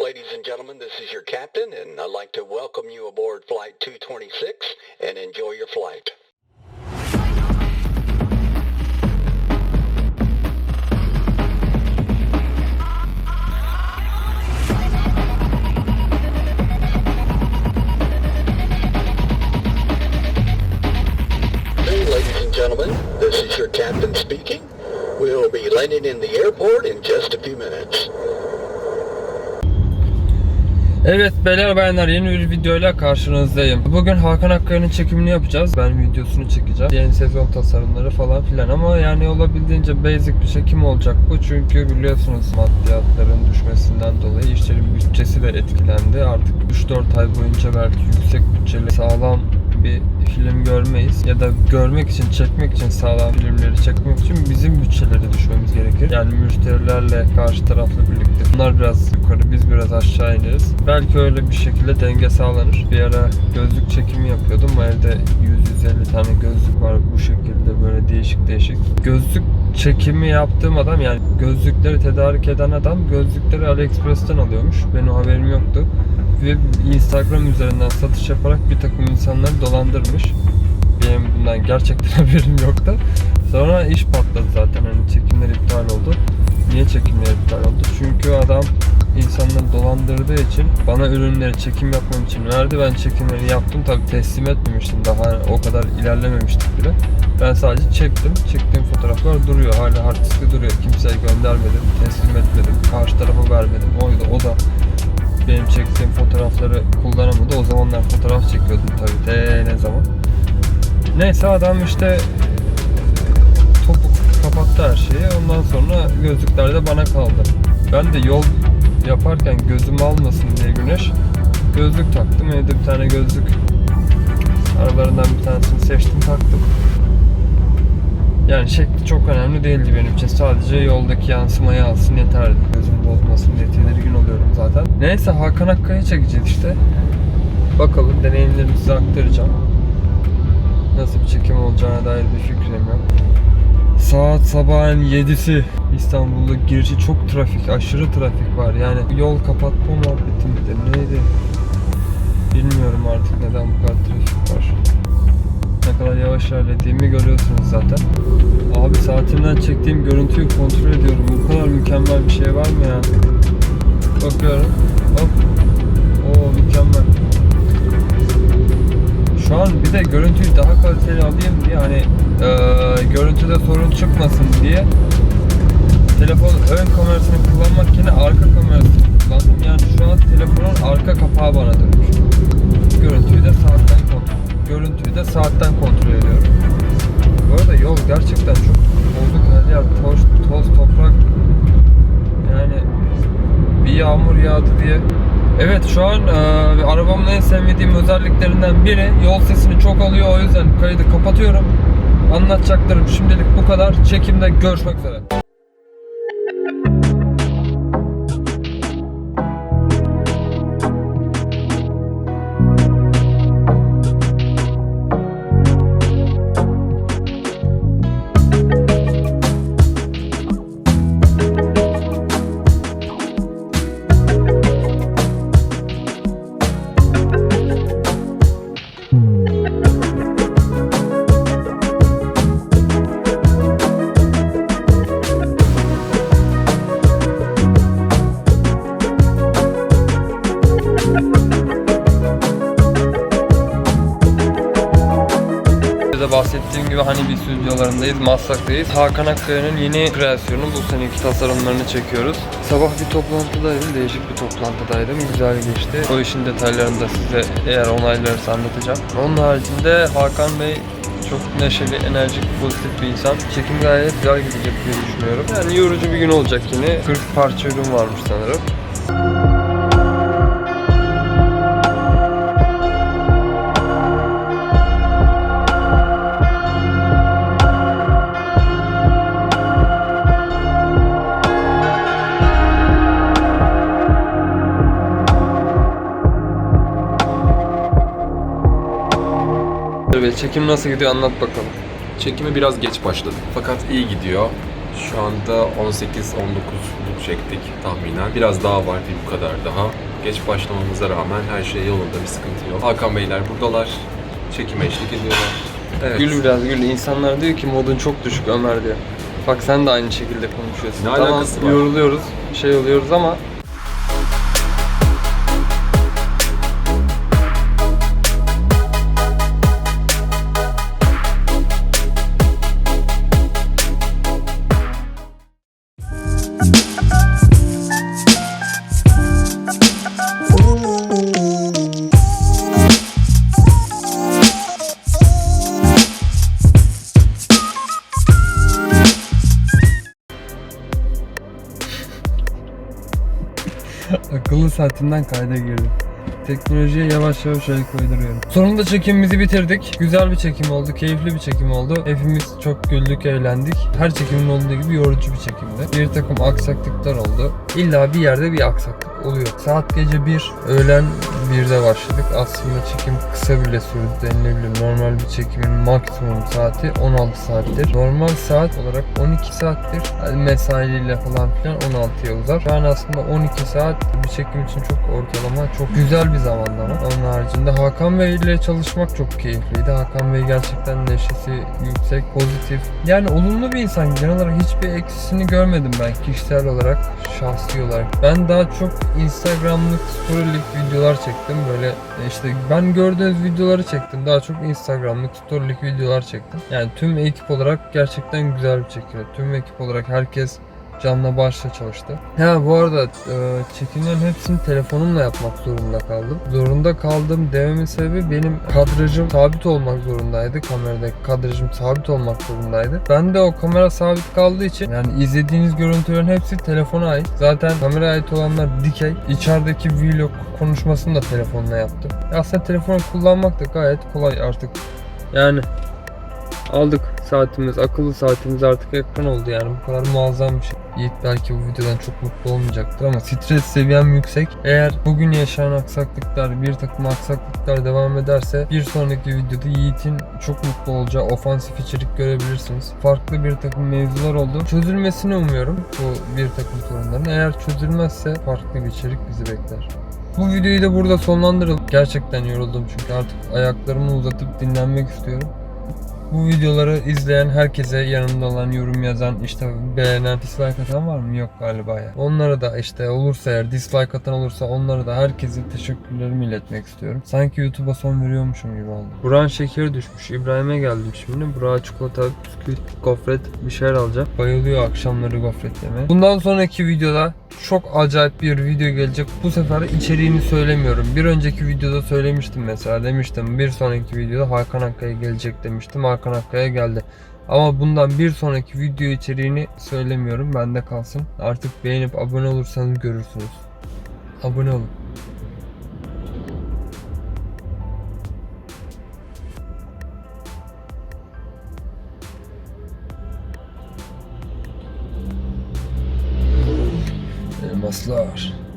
Ladies and gentlemen, this is your captain, and I'd like to welcome you aboard Flight 226 and enjoy your flight. Hey, ladies and gentlemen, this is your captain speaking. We'll be landing in the airport in just a few minutes. Evet beyler bayanlar yeni bir videoyla karşınızdayım. Bugün Hakan Akkaya'nın çekimini yapacağız. Ben videosunu çekeceğim. Yeni sezon tasarımları falan filan ama yani olabildiğince basic bir çekim olacak bu. Çünkü biliyorsunuz maddiyatların düşmesinden dolayı işlerin bütçesi de etkilendi. Artık 3-4 ay boyunca belki yüksek bütçeli sağlam bir film görmeyiz. Ya da görmek için, çekmek için sağlam filmleri çekmek için bizim bütçeleri düşmemiz gerekir. Yani müşterilerle karşı tarafla birlikte. Bunlar biraz yukarı, biz biraz aşağı ineriz. Belki öyle bir şekilde denge sağlanır. Bir ara gözlük çekimi yapıyordum. Evde 100-150 tane gözlük var bu şekilde böyle değişik değişik. Gözlük çekimi yaptığım adam yani gözlükleri tedarik eden adam gözlükleri AliExpress'ten alıyormuş. Benim haberim yoktu ve Instagram üzerinden satış yaparak bir takım insanları dolandırmış. Benim bundan gerçekten haberim yoktu. Sonra iş patladı zaten hani çekimler iptal oldu. Niye çekimler iptal oldu? Çünkü adam insanları dolandırdığı için bana ürünleri çekim yapmam için verdi. Ben çekimleri yaptım. Tabi teslim etmemiştim. Daha o kadar ilerlememiştik bile. Ben sadece çektim. Çektiğim fotoğraflar duruyor. Hala hard duruyor. Kimseye göndermedim. Teslim etmedim. Karşı tarafa vermedim. Oydu. O da benim çektiğim fotoğrafları kullanamadı. O zamanlar fotoğraf çekiyordum tabii de ne zaman. Neyse adam işte topuk kapattı her şeyi. Ondan sonra gözlükler de bana kaldı. Ben de yol yaparken gözüm almasın diye güneş gözlük taktım. Evde bir tane gözlük aralarından bir tanesini seçtim taktım. Şekli çok önemli değildi benim için. Sadece yoldaki yansımayı alsın yeterdi. Gözüm bozmasın diye tedirgin oluyorum zaten. Neyse Hakan Akkaya çekeceğiz işte. Bakalım deneyimlerimi size aktaracağım. Nasıl bir çekim olacağına dair bir fikrim yok. Saat sabahın 7'si. İstanbul'da girişi çok trafik, aşırı trafik var. Yani yol kapatma muhabbeti midir neydi? Bilmiyorum artık neden bu kadar trafik var. Ne kadar yavaş ilerlediğimi görüyorsunuz zaten. Saatimden çektiğim görüntüyü kontrol ediyorum. Bu kadar mükemmel bir şey var mı ya? Bakıyorum. Hop. Oo mükemmel. Şu an bir de görüntüyü daha kaliteli alayım diye hani eee görüntüde sorun çıkmasın diye telefon ön kamerasını kullanmak yerine arka kamerasını kullandım. Yani şu an telefonun arka kapağı bana dönmüş. Görüntüyü de saatten kontrol. Görüntüyü de saatten kontrol ediyorum. Bu arada yol gerçekten çok yer toz, toz toprak. Yani bir yağmur yağdı diye. Evet şu an e, arabamın en sevmediğim özelliklerinden biri yol sesini çok alıyor o yüzden kaydı kapatıyorum. Anlatacaklarım şimdilik bu kadar. Çekimde görüşmek üzere. Bahsettiğim gibi hani bir stüdyolarındayız, Maslak'tayız. Hakan Akkaya'nın yeni kreasyonu bu seneki tasarımlarını çekiyoruz. Sabah bir toplantıdaydım, değişik bir toplantıdaydım. Güzel geçti. O işin detaylarını da size eğer onaylarsa anlatacağım. Onun haricinde Hakan Bey çok neşeli, enerjik, pozitif bir insan. Çekim gayet güzel gidecek diye düşünüyorum. Yani yorucu bir gün olacak yine. 40 parça ürün varmış sanırım. Evet, çekim nasıl gidiyor anlat bakalım. Çekimi biraz geç başladı. Fakat iyi gidiyor. Şu anda 18-19 çektik tahminen. Biraz daha var değil bu kadar daha. Geç başlamamıza rağmen her şey yolunda bir sıkıntı yok. Hakan Beyler buradalar. Çekime eşlik ediyorlar. Evet. Gül biraz gül. İnsanlar diyor ki modun çok düşük Ömer diyor. Bak sen de aynı şekilde konuşuyorsun. Ne tamam, alakası var? yoruluyoruz, şey oluyoruz ama saatinden kayda girdim. Teknolojiye yavaş yavaş el koyduruyorum. Sonunda çekimimizi bitirdik. Güzel bir çekim oldu, keyifli bir çekim oldu. Hepimiz çok güldük, eğlendik. Her çekimin olduğu gibi yorucu bir çekimdi. Bir takım aksaklıklar oldu. İlla bir yerde bir aksaklık oluyor. Saat gece 1, öğlen 1'de başladık. Aslında çekim kısa bile sürdü denilebilir. Normal bir çekimin maksimum saati 16 saattir. Normal saat olarak 12 saattir. Yani mesaiyle falan filan 16'ya uzar. Şu an aslında 12 saat bir çekim için çok ortalama, çok güzel bir zamanlama. Onun haricinde Hakan Bey ile çalışmak çok keyifliydi. Hakan Bey gerçekten neşesi yüksek, pozitif. Yani olumlu bir insan. Genel olarak hiçbir eksisini görmedim ben kişisel olarak, şahsi olarak. Ben daha çok Instagram'lık, story'lik videolar çektim. Böyle işte ben gördüğünüz videoları çektim. Daha çok Instagram'lık, story'lik videolar çektim. Yani tüm ekip olarak gerçekten güzel bir çekiyor. Tüm ekip olarak herkes canla başla çalıştı. Ha bu arada e, çekimlerin hepsini telefonumla yapmak zorunda kaldım. Zorunda kaldım dememin sebebi benim kadrajım sabit olmak zorundaydı. Kameradaki kadrajım sabit olmak zorundaydı. Ben de o kamera sabit kaldığı için yani izlediğiniz görüntülerin hepsi telefona ait. Zaten kameraya ait olanlar dikey. İçerideki vlog konuşmasını da telefonla yaptım. Aslında telefonu kullanmak da gayet kolay artık. Yani aldık saatimiz, akıllı saatimiz artık ekran oldu yani bu kadar muazzam bir şey. Yiğit belki bu videodan çok mutlu olmayacaktır ama stres seviyem yüksek. Eğer bugün yaşanan aksaklıklar, bir takım aksaklıklar devam ederse bir sonraki videoda Yiğit'in çok mutlu olacağı ofansif içerik görebilirsiniz. Farklı bir takım mevzular oldu. Çözülmesini umuyorum bu bir takım sorunların. Eğer çözülmezse farklı bir içerik bizi bekler. Bu videoyu da burada sonlandıralım. Gerçekten yoruldum çünkü artık ayaklarımı uzatıp dinlenmek istiyorum. Bu videoları izleyen herkese yanımda olan yorum yazan işte beğenen dislike atan var mı? Yok galiba ya. Onlara da işte olursa eğer dislike atan olursa onlara da herkese teşekkürlerimi iletmek istiyorum. Sanki YouTube'a son veriyormuşum gibi oldu. Burak'ın şekeri düşmüş. İbrahim'e geldim şimdi. Burak'a çikolata, bisküvit, gofret bir şeyler alacağım. Bayılıyor akşamları gofret yemeye. Bundan sonraki videoda çok acayip bir video gelecek. Bu sefer içeriğini söylemiyorum. Bir önceki videoda söylemiştim mesela. Demiştim bir sonraki videoda Hakan Akkaya gelecek demiştim. Hakan Akkaya geldi. Ama bundan bir sonraki video içeriğini söylemiyorum. Bende kalsın. Artık beğenip abone olursanız görürsünüz. Abone olun. Lost.